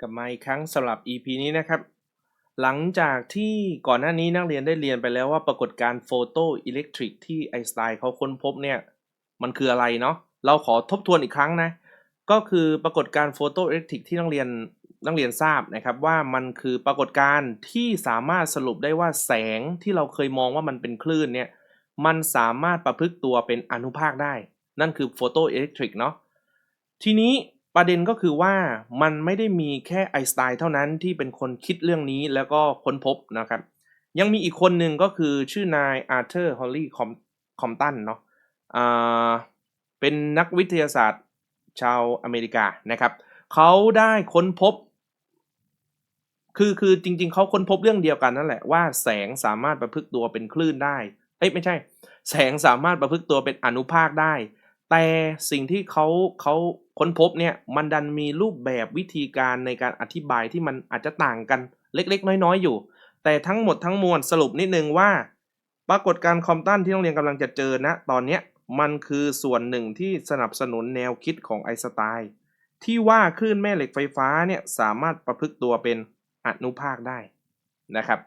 กลับมาอีกครั้งสำหรับ EP นี้นะครับ หลังจากที่ก่อนหน้านี้นักเรียนได้เรียนไปแล้วว่าปรากฏการณ์โฟโตอิเล็กทริกที่ไอน์สไตน์เขาค้นพบเนี่ย มันคืออะไรเนาะเราขอทบทวนอีกครั้งนะ ก็คือปรากฏการณ์โฟโตอิเล็กทริกที่นักเรียนนักเรียนทราบนะครับว่ามันคือปรากฏการณ์ที่สามารถสรุปได้ว่าแสงที่เราเคยมองว่ามันเป็นคลื่นเนี่ยมันสามารถประพฤกตัวเป็นอนุภาคได้ นั่นคือโฟโตอิเล็กทริกเนาะทีนี้ ประเด็นก็คือว่ามันไม่ได้มีแค่ไอสไตน์เท่านั้นที่เป็นคนคิดเรื่องนี้แล้วก็ค้นพบนะครับ ยังมีอีกคนหนึ่งก็คือชื่อนายอาร์เธอร์ฮอลลี่คอมตันเนาะเป็นนักวิทยาศาสตร์ชาวอเมริกานะครับเขาได้ค้นพบ คือคือจริง ๆเขาค้นพบเรื่องเดียวกันนั่นแหละว่าแสงสามารถประพฤกตัวเป็นคลื่นได้เอ้ยไม่ใช่ แสงสามารถประพฤกตัวเป็นอนุภาคได้ แต่สิ่งที่เขาเขา ค้นพบเนี่ยมันดันมีรูปแบบวิธีการในการอธิบายที่มันอาจจะต่างกันเล็ก ๆ น้อย ๆ อยู่ แต่ทั้งหมดทั้งมวลสรุปนิดนึงว่า ปรากฏการณ์คอมตันที่โรงเรียนกำลังจะเจอนะตอนเนี้ยมันคือส่วนหนึ่งที่สนับสนุนแนวคิดของไอน์สไตน์ที่ว่าคลื่นแม่เหล็กไฟฟ้าเนี่ยสามารถประพฤกตัวเป็นอนุภาคได้นะครับ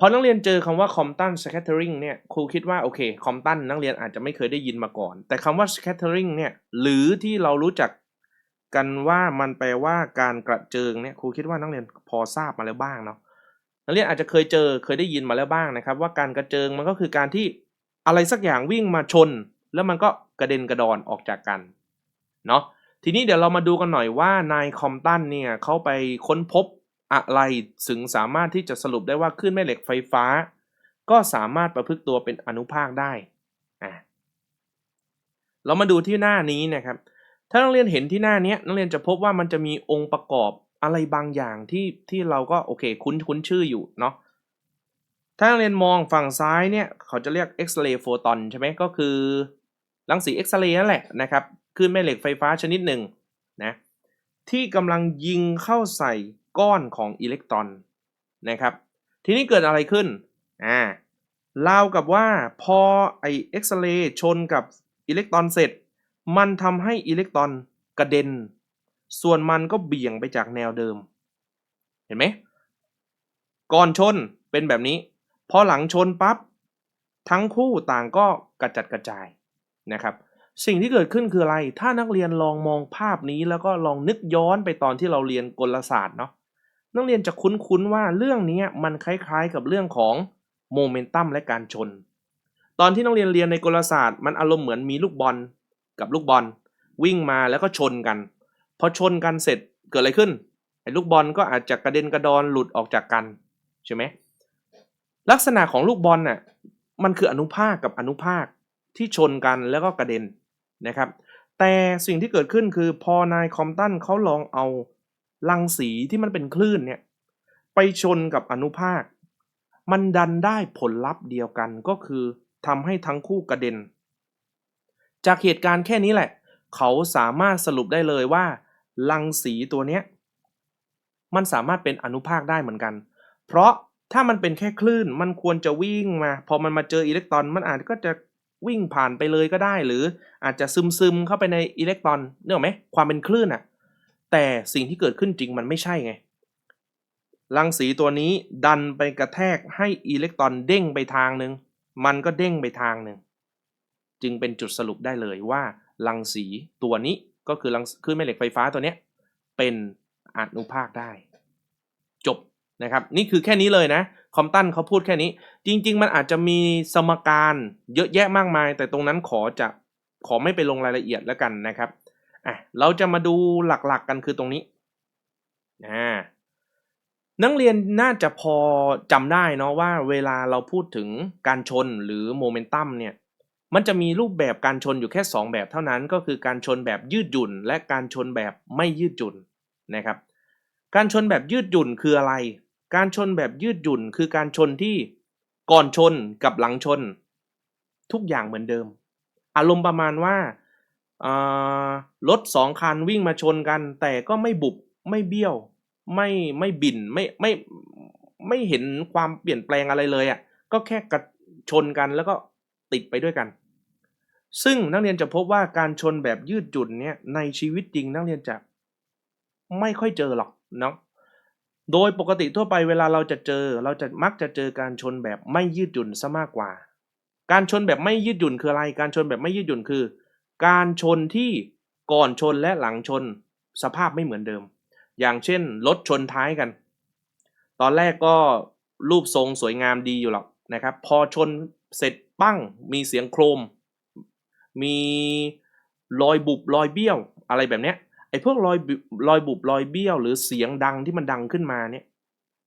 พอนักเรียนเจอคำว่าคอมตัน scattering เนี่ยครูคิดว่าโอเคคอมตันนักเรียนอาจจะไม่เคยได้ยินมาก่อน แต่คำว่า scattering เนี่ยหรือที่เรารู้จักกันว่ามันแปลว่าการกระเจิงเนี่ยครูคิดว่านักเรียนพอทราบมาแล้วบ้างเนาะนักเรียนอาจจะเคยเจอเคยได้ยินมาแล้วบ้างนะครับ ว่าการกระเจิงมันก็คือการที่อะไรสักอย่างวิ่งมาชน แล้วมันก็กระเด็นกระดอนออกจากกันเนาะทีนี้เดี๋ยวเรามาดูกันหน่อยว่านายคอมตันเนี่ยเขาไปค้นพบ อะไรถึงสามารถที่จะสรุปได้ว่าคลื่นแม่เหล็กไฟฟ้า ก็สามารถประพฤกตัวเป็นอนุภาคได้อะเรามาดูที่หน้านี้นะครับ ถ้านักเรียนเห็นที่หน้านี้นักเรียนจะพบว่ามันจะมีองค์ประกอบอะไรบางอย่างที่ที่เราก็โอเคคุ้นคุ้นชื่ออยู่เนาะถ้านักเรียนมองฝั่งซ้ายเนี่ยเขาจะเรียกเอ็กซเรย์โฟตอนใช่ไหมก็คือรังสีเอ็กซเรย์นั่นแหละนะครับคลื่นแม่เหล็กไฟฟ้าชนิดหนึ่งนะที่กำลังยิงเข้าใส่ ก้อนของอิเล็กตรอนนะครับ ทีนี้เกิดอะไรขึ้นอ่ารากับว่าพอไอเอ็กซเรย์ชนกับอิเล็กตรอนเสร็จ มันทำให้อิเล็กตรอนกระเด็น ส่วนมันก็เบี่ยงไปจากแนวเดิม เห็นไหมก่อนชนเป็นแบบนี้ พอหลังชนปับ๊บทั้งคู่ต่างก็กระจัดกระจายนะครับ สิ่งที่เกิดขึ้นคืออะไร ถ้านักเรียนลองมองภาพนี้แล้วก็ลองนึกย้อนไปตอนที่เราเรียนกลศาสตร์เนาะ นักเรียนจะคุ้นๆว่าเรื่องนี้มันคล้ายๆกับเรื่องของโมเมนตัมและการชน ตอนที่นักเรียนเรียนในกลศาสตร์มันอารมณ์เหมือนมีลูกบอลกับลูกบอล วิ่งมาแล้วก็ชนกัน พอชนกันเสร็จเกิดอะไรขึ้นไอ้ลูกบอลก็อาจจะกระเด็นกระดอนหลุดออกจากกันใช่ไหมลักษณะของลูกบอลน่ะมันคืออนุภาคกับอนุภาคที่ชนกันแล้วก็กระเด็นนะครับ แต่สิ่งที่เกิดขึ้นคือพอนายคอมตันเขาลองเอา รังสีที่มันเป็นคลื่นเนี่ยไปชนกับอนุภาค มันดันได้ผลลัพธ์เดียวกันก็คือทำให้ทั้งคู่กระเด็น จากเหตุการณ์แค่นี้แหละ เขาสามารถสรุปได้เลยว่า รังสีตัวเนี้ยมันสามารถเป็นอนุภาคได้เหมือนกัน เพราะถ้ามันเป็นแค่คลื่นมันควรจะวิ่งมา พอมันมาเจออิเล็กตรอน มันอาจก็จะวิ่งผ่านไปเลยก็ได้ หรืออาจจะซึมซึมเข้าไปในอิเล็กตรอนเนอะไหมความเป็นคลื่นอะ แต่สิ่งที่เกิดขึ้นจริงมันไม่ใช่ไงรังสีตัวนี้ดันไปกระแทกให้อิเล็กตรอนเด้งไปทางหนึ่งมันก็เด้งไปทางหนึ่งจึงเป็นจุดสรุปได้เลยว่ารังสีตัวนี้ก็คือรังคลื่นแม่เหล็กไฟฟ้าตัวนี้เป็นอนุภาคได้ จบนะครับ นี่คือแค่นี้เลยนะ คอมตันเขาพูดแค่นี้ จริง ๆ มันอาจจะมีสมการเยอะแยะมากมาย แต่ตรงนั้นขอจะขอไม่ไปลงรายละเอียดแล้วกันนะครับ อะเราจะมาดูหลักๆกันคือตรงนี้อ่านักเรียนน่าจะพอจำได้เนาะว่าเวลาเราพูดถึงการชนหรือโมเมนตัมเนี่ยมันจะมีรูปแบบการชนอยู่แค่ 2 แบบเท่านั้นก็คือการชนแบบยืดหยุ่น และการชนแบบไม่ยืดหยุ่นนะครับ การชนแบบยืดหยุ่นคืออะไร การชนแบบยืดหยุ่นคือการชนที่ก่อนชนกับหลังชน ทุกอย่างเหมือนเดิม อารมณ์ประมาณว่า รถสองคันวิ่งมาชนกัน แต่ก็ไม่บุบไม่เบี้ยว ไม่ไม่บินไม่ไม่ไม่เห็นความเปลี่ยนแปลงอะไรเลยอะ่ะก็แค่กระชนกันแล้วก็ติดไปด้วยกัน ซึ่งนักเรียนจะพบว่าการชนแบบยืดหยุ่นเนี่ยในชีวิตจริงนักเรียนจะไม่ค่อยเจอหรอกเนาะโดยปกติทั่วไปเวลาเราจะเจอ เราจะมักจะเจอการชนแบบไม่ยืดหยุ่นซะมากกว่า การชนแบบไม่ยืดหยุ่นคืออะไร การชนแบบไม่ยืดหยุ่นคือ การชนที่ก่อนชนและหลังชนสภาพไม่เหมือนเดิม อย่างเช่นรถชนท้ายกัน ตอนแรกก็รูปทรงสวยงามดีอยู่หรอกนะครับ พอชนเสร็จปั้งมีเสียงโครม มีรอยบุบรอยเบี้ยวอะไรแบบเนี้ยไอ้พวกรอยบุบรอยบุบรอยเบี้ยว หรือเสียงดังที่มันดังขึ้นมาเนี่ย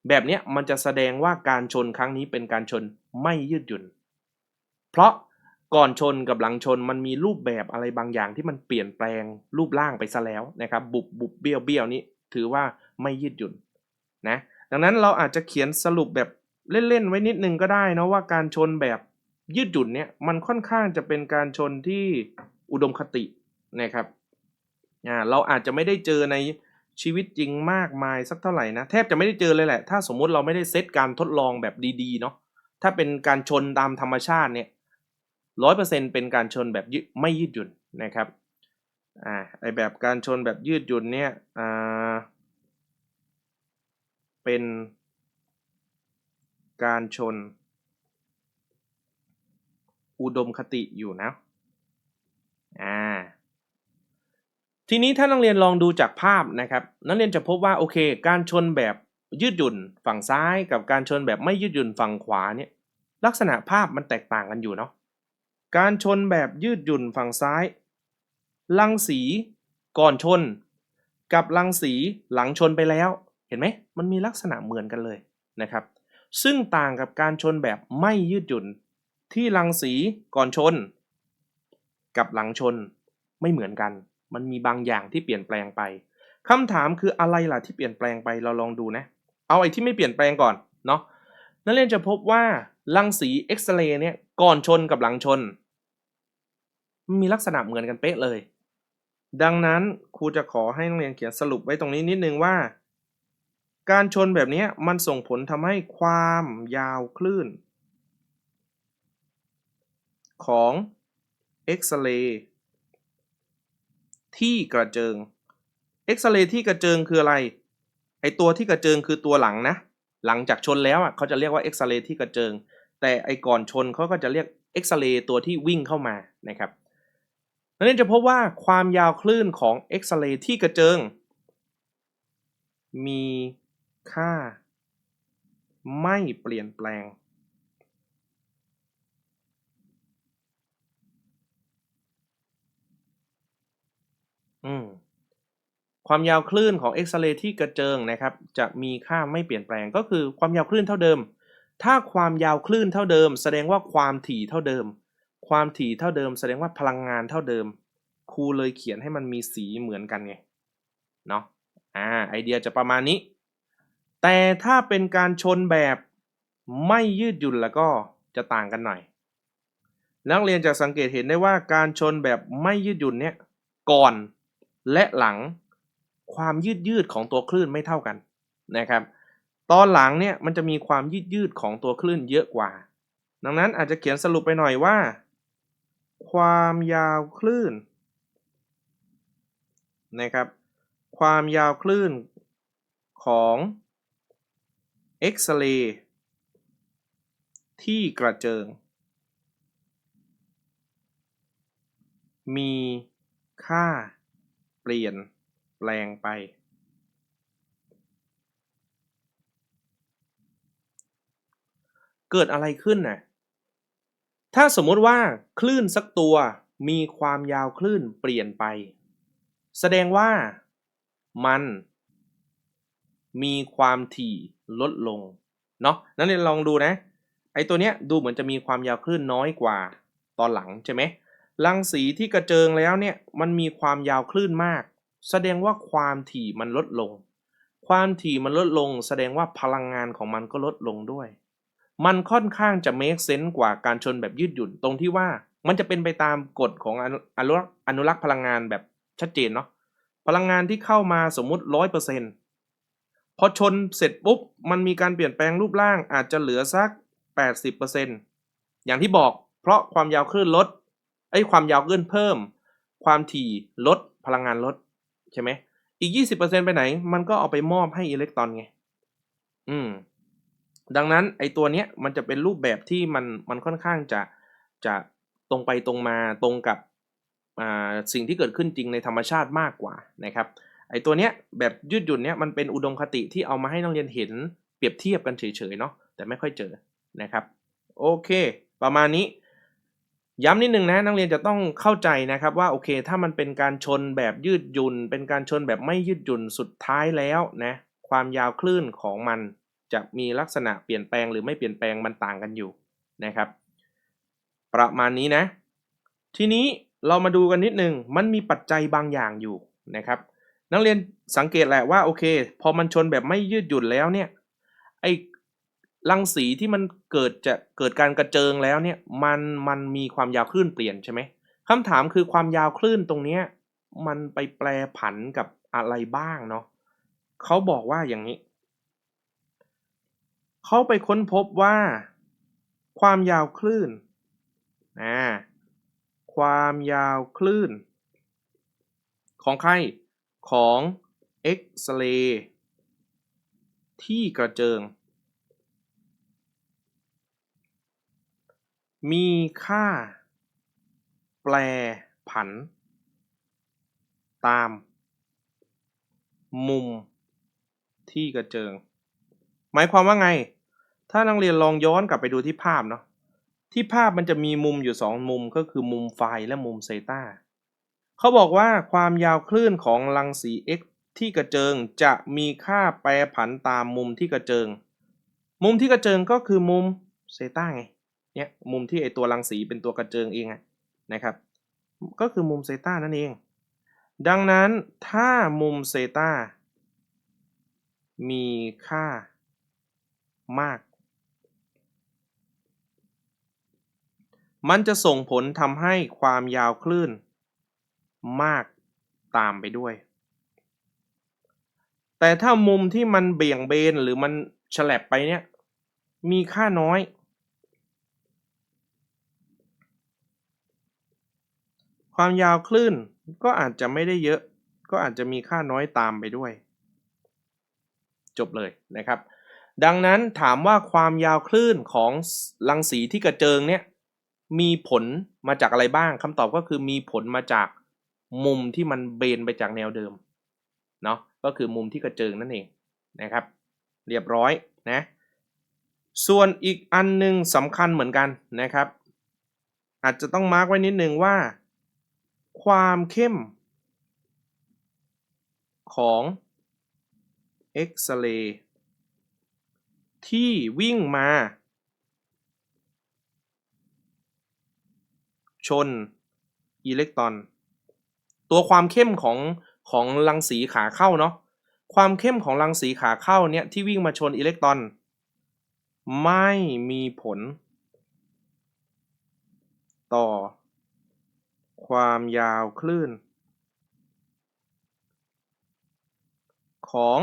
แบบเนี้ยมันจะแสดงว่าการชนครั้งนี้เป็นการชนไม่ยืดหยุ่น เพราะ ก่อนชนกับหลังชนมันมีรูปแบบอะไรบางอย่างที่มันเปลี่ยนแปลงรูปร่างไปซะแล้วนะครับบุบบุบเบี้ยวเบี้ยวนี้ถือว่าไม่ยืดหยุ่นนะดังนั้นเราอาจจะเขียนสรุปแบบเล่นๆไว้นิดนึงก็ได้นะว่าการชนแบบยืดหยุ่นเนี่ยมันค่อนข้างจะเป็นการชนที่อุดมคตินะครับอ่าเราอาจจะไม่ได้เจอในชีวิตจริงมากมายสักเท่าไหร่นะแทบจะไม่ได้เจอเลยแหละ ถ้าสมมุติเราไม่ได้เซตการทดลองแบบดีๆเนาะถ้าเป็นการชนตามธรรมชาติเนี่ย ร้อยเปอร์เซ็นเป็นการชนแบบยืดไม่ยืดหยุ่นนะครับอ่าไอแบบการชนแบบยืดหยุ่นเนี่ยอ่าเป็นการชน อุดมคติอยู่นะอ่าทีนี้ถ้านักเรียนลองดูจากภาพนะครับนักเรียนจะพบว่าโอเค การชนแบบยืดหยุ่นฝั่งซ้ายกับการชนแบบไม่ยืดหยุ่นฝั่งขวาเนี่ยลักษณะภาพมันแตกต่างกันอยู่เนาะ การชนแบบยืดหยุ่นฝั่งซ้าย รังสีก่อนชน กับรังสีหลังชนไปแล้ว เห็นไหมมันมีลักษณะเหมือนกันเลยนะครับ ซึ่งต่างกับการชนแบบไม่ยืดหยุ่น ที่รังสีก่อนชน กับหลังชนไม่เหมือนกัน มันมีบางอย่างที่เปลี่ยนแปลงไปคำถามคืออะไรล่ะที่เปลี่ยนแปลงไปเราลองดูนะ เอาไอ้ที่ไม่เปลี่ยนแปลงก่อนเนาะนักเรียนจะพบว่ารังสีเอ็กซเรย์เนี่ยก่อนชนกับหลังชนมัน มีลักษณะเหมือนกันเป๊ะเลย ดังนั้นครูจะขอให้นักเรียนเขียนสรุปไว้ตรงนี้นิดนึงว่า การชนแบบนี้มันส่งผลทำให้ความยาวคลื่น ของเอ็กซเรย์ที่กระเจิงเอ็กซเรย์ที่กระเจิงคืออะไร ไอตัวที่กระเจิงคือตัวหลังนะ หลังจากชนแล้วอะเขาจะเรียกว่าเอ็กซเรย์ที่กระเจิง แต่ไอก่อนชนเขาก็จะเรียกเอ็กซเรย์ตัวที่วิ่งเข้ามานะครับ นักเรียนจะพบว่าความยาวคลื่นของเอ็กซเรย์ที่กระเจิง มีค่า ไม่เปลี่ยนแปลง อืมความยาวคลื่นของเอ็กซเรย์ที่กระเจิงนะครับ จะมีค่าไม่เปลี่ยนแปลงก็คือความยาวคลื่นเท่าเดิม ถ้าความยาวคลื่นเท่าเดิม แสดงว่าความถี่เท่าเดิม ความถี่เท่าเดิมแสดงว่าพลังงานเท่าเดิม ครูเลยเขียนให้มันมีสีเหมือนกันไง เนาะอ่าไอเดียจะประมาณนี้ แต่ถ้าเป็นการชนแบบไม่ยืดหยุ่นแล้วก็จะต่างกันหน่อย นักเรียนจะสังเกตเห็นได้ว่าการชนแบบไม่ยืดหยุ่นเนี่ยก่อนและหลังความยืดยืดของตัวคลื่นไม่เท่ากันนะครับ ตอนหลังเนี่ยมันจะมีความยืดยืดของตัวคลื่นเยอะกว่า ดังนั้นอาจจะเขียนสรุปไปหน่อยว่า ความยาวคลื่นนะครับ ความยาวคลื่นของเอ็กซเรย์ที่กระเจิง มีค่าเปลี่ยนแปลงไป เกิดอะไรขึ้นน่ะ ถ้าสมมติว่าคลื่นสักตัวมีความยาวคลื่นเปลี่ยนไป แสดงว่ามันมีความถี่ลดลงเนาะนั่นเรียนลองดูนะ ไอตัวเนี้ยดูเหมือนจะมีความยาวคลื่นน้อยกว่าตอนหลังใช่ไหมรังสีที่กระเจิงแล้วเนี่ยมันมีความยาวคลื่นมาก แสดงว่าความถี่มันลดลง ความถี่มันลดลง แสดงว่าพลังงานของมันก็ลดลงด้วย มันค่อนข้างจะ make sense กว่าการชนแบบยืดหยุ่นตรงที่ว่ามันจะเป็นไปตามกฎของอนุอนรักษ์อนุรักษ์พลังงานแบบชัดเจนเนาะพลังงานที่เข้ามาสมมุติร้อยเปอร์เซ็นต์พอชนเสร็จปุ๊บมันมีการเปลี่ยนแปลงรูปร่างอาจจะเหลือสักแปดสิบเปอร์เซ็นต์อย่างที่บอกเพราะความยาวคลื่นลดไอ้ความยาวคลื่นเพิ่ม ความถี่ลดพลังงานลดใช่ไหมอีก 20%ไปไหน มันก็เอาไปมอบให้อิเล็กตรอนไง อืม ดังนั้นไอตัวเนี้ยมันจะเป็นรูปแบบที่มันมันค่อนข้างจะจะตรงไปตรงมาตรงกับสิ่งที่เกิดขึ้นจริงในธรรมชาติมากกว่านะครับไอตัวเนี้ยแบบยืดหยุ่นเนี้ยมันเป็นอุดมคติที่เอามาให้นักเรียนเห็นเปรียบเทียบกันเฉยๆเนาะแต่ไม่ค่อยเจอนะครับโอเค ประมาณนี้ ย้ำนิดนึงนะนักเรียนจะต้องเข้าใจนะครับว่าโอเค ถ้ามันเป็นการชนแบบยืดหยุ่น เป็นการชนแบบไม่ยืดหยุ่นสุดท้ายแล้วนะความยาวคลื่นของมัน จะมีลักษณะเปลี่ยนแปลงหรือไม่เปลี่ยนแปลงมันต่างกันอยู่นะครับ ประมาณนี้นะ ทีนี้เรามาดูกันนิดนึงมันมีปัจจัยบางอย่างอยู่นะครับ นักเรียนสังเกตแหละว่าโอเค พอมันชนแบบไม่ยืดหยุ่นแล้วเนี่ยไอรังสีที่มันเกิดจะเกิดการกระเจิงแล้วเนี่ยมันมันมีความยาวคลื่นเปลี่ยนใช่ไหมคำถามคือความยาวคลื่นตรงนี้มันไปแปลผันกับอะไรบ้างเนาะเขาบอกว่าอย่างนี้ เขาไปค้นพบว่า ความยาวคลื่นนะความยาวคลื่น ของใครของเอ็กซเรย์ที่กระเจิง มีค่า แปลผัน ตาม มุมที่กระเจิง หมายความว่าไง ถ้านักเรียนลองย้อนกลับไปดูที่ภาพเนาะ ที่ภาพมันจะมีมุมอยู่สองมุมก็คือมุมไฟและมุมเซตาเขาบอกว่าความยาวคลื่นของรังสี x ที่กระเจิงจะมีค่าแปรผันตามมุมที่กระเจิง มุมที่กระเจิงก็คือมุมเซตาไง เนี่ยมุมที่ไอตัวรังสีเป็นตัวกระเจิงเองนะครับ ก็คือมุมเซตานั่นเอง ดังนั้นถ้ามุมเซตามีค่า มาก มันจะส่งผลทำให้ความยาวคลื่น มากตามไปด้วย แต่ถ้ามุมที่มันเบี่ยงเบนหรือมันฉลับไปเนี่ย มีค่าน้อย ความยาวคลื่นก็อาจจะไม่ได้เยอะ ก็อาจจะมีค่าน้อยตามไปด้วย จบเลยนะครับ ดังนั้นถามว่าความยาวคลื่นของรังสีที่กระเจิงเนี่ยมีผลมาจากอะไรบ้างคำตอบก็คือมีผลมาจากมุมที่มันเบนไปจากแนวเดิมเนาะก็คือมุมที่กระเจิงนั่นเองนะครับ เรียบร้อยนะส่วนอีกอันหนึงสำคัญเหมือนกันนะครับ อาจจะต้องมาร์กไว้นิดนึงว่า ความเข้มของเอ็กซเรย์ ที่วิ่งมาชนอิเล็กตรอน ตัวความเข้มของของรังสีขาเข้าเนาะความเข้มของรังสีขาเข้าเนี่ยที่วิ่งมาชนอิเล็กตรอน ไม่มีผล ต่อ ความยาวคลื่น ของ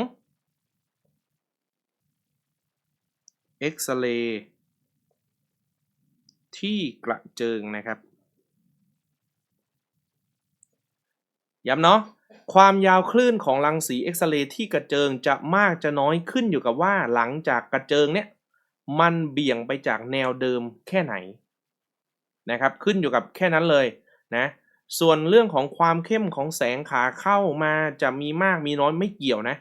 เอ็กซเรย์ที่กระเจิงนะครับ ย้ำเนาะความยาวคลื่นของรังสีเอ็กซเรย์ที่กระเจิงจะมากจะน้อยขึ้นอยู่กับว่าหลังจากกระเจิงเนี่ยมันเบี่ยงไปจากแนวเดิมแค่ไหนนะครับขึ้นอยู่กับแค่นั้นเลยนะส่วนเรื่องของความเข้มของแสงขาเข้ามาจะมีมากมีน้อยไม่เกี่ยวนะ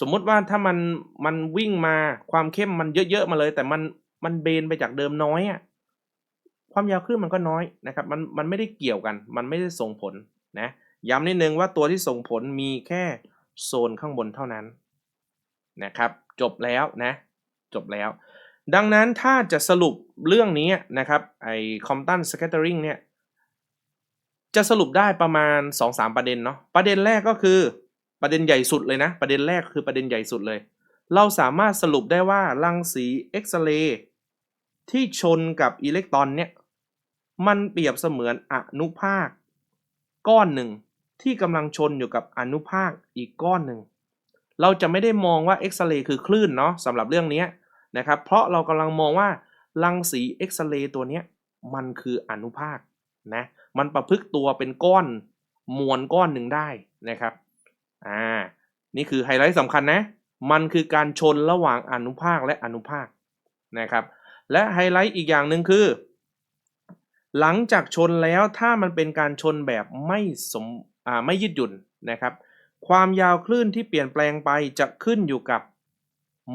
สมมุติว่าถ้ามันมันวิ่งมาความเข้มมันเยอะๆมาเลย แต่มันมันเบนไปจากเดิมน้อยอะ่ะความยาวคลื่นมันก็น้อยนะครับ มันมันไม่ได้เกี่ยวกัน มันไม่ได้ส่งผลนะย้ำนิดนึงว่าตัวที่ส่งผลมีแค่โซนข้างบนเท่านั้นนะครับ จบแล้วนะจบแล้ว ดังนั้นถ้าจะสรุปเรื่องนี้นะครับไอ้ Compton scattering เนี่ยจะสรุปได้ประมาณ 2-3 ประเด็นเนาะประเด็นแรกก็คือ ประเด็นใหญ่สุดเลยนะ ประเด็นแรกคือประเด็นใหญ่สุดเลย เราสามารถสรุปได้ว่ารังสีเอ็กซเรย์ที่ชนกับอิเล็กตรอนเนี่ยมันเปรียบเสมือนอนุภาค ก้อนหนึ่งที่กำลังชนอยู่กับอนุภาคอีกก้อนหนึ่ง เราจะไม่ได้มองว่าเอ็กซเรย์คือคลื่นเนาะสำหรับเรื่องนี้นะครับ เพราะเรากำลังมองว่ารังสีเอ็กซเรย์ตัวนี้มันคืออนุภาคนะ มันประพฤกตัวเป็นก้อนมวลก้อนหนึ่งได้นะครับ อ่านี่คือไฮไลท์สำคัญนะ มันคือการชนระหว่างอนุภาคและอนุภาคนะครับ และไฮไลท์อีกอย่างหนึ่งคือ หลังจากชนแล้วถ้ามันเป็นการชนแบบไม่สมอ่าไม่ยืดหยุ่นนะครับ ความยาวคลื่นที่เปลี่ยนแปลงไปจะขึ้นอยู่กับ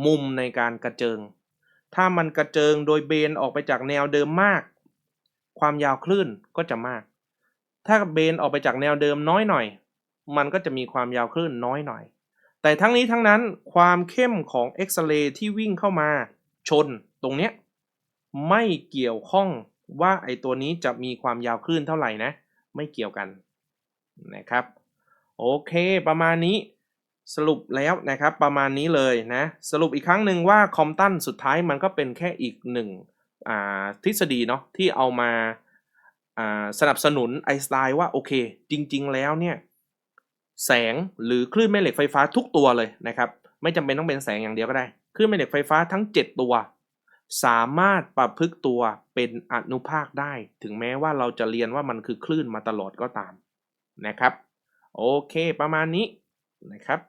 มุมในการกระเจิง ถ้ามันกระเจิงโดยเบนออกไปจากแนวเดิมมาก ความยาวคลื่นก็จะมาก ถ้าเบนออกไปจากแนวเดิมน้อยหน่อย มันก็จะมีความยาวคลื่นน้อยหน่อย แต่ทั้งนี้ทั้งนั้นความเข้มของเอ็กซเรย์ที่วิ่งเข้ามาชนตรงเนี้ยไม่เกี่ยวข้องว่าไอตัวนี้จะมีความยาวคลื่นเท่าไหร่นะ ไม่เกี่ยวกันนะครับโอเคประมาณนี้สรุปแล้วนะครับประมาณนี้เลยนะสรุปอีกครั้งหนึ่งว่าคอมตันสุดท้ายมันก็เป็นแค่อีกหนึ่งทฤษฎีเนาะที่เอามาสนับสนุนไอสไตน์ว่าโอเค จริง ๆ แล้วเนี่ย แสงหรือคลื่นแม่เหล็กไฟฟ้าทุกตัวเลยนะครับ ไม่จำเป็นต้องเป็นแสงอย่างเดียวก็ได้ คลื่นแม่เหล็กไฟฟ้าทั้ง 7 ตัว สามารถประพฤกตัวเป็นอนุภาคได้ ถึงแม้ว่าเราจะเรียนว่ามันคือคลื่นมาตลอดก็ตามนะครับ โอเคประมาณนี้นะครับ